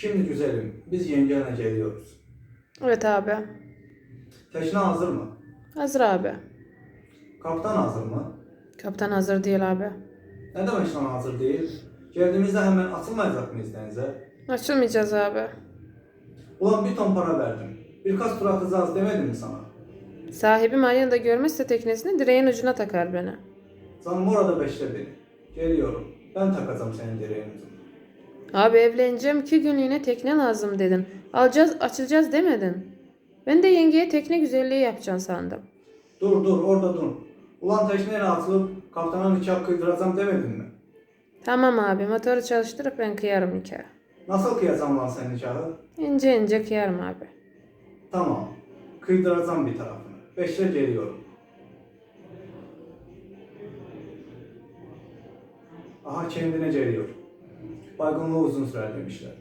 Şimdi güzelim, biz yengenle geliyoruz. Evet abi. Teşne hazır mı? Hazır abi. Kaptan hazır mı? Kaptan hazır değil abi. Ne demek an hazır değil? Geldiğimizde hemen atılmayacak mıyız denize? Açılmayacağız abi. Ulan bir ton para verdim. Birkaç tur atacağız demedim mi sana? Sahibim Arya'nı görmezse teknesini direğin ucuna takar beni. Canım orada beşle beni. Geliyorum. Ben takacağım senin direğin ucuna. Abi evleneceğim iki günlüğüne tekne lazım dedin. Alacağız açılacağız demedin. Ben de yengeye tekne güzelliği yapacaksın sandım. Dur dur orada dur. Ulan teşneyle atılıp kaptana nikah kıydıracağım demedin mi? Tamam abi motoru çalıştırıp ben kıyarım nikahı. Nasıl kıyacağım lan sen nikahı? İnce ince kıyarım abi. Tamam. Kıydıracağım bir tarafını. Beşle geliyorum. Aha kendine geliyor. Baygınlığı uzun sürer demişler.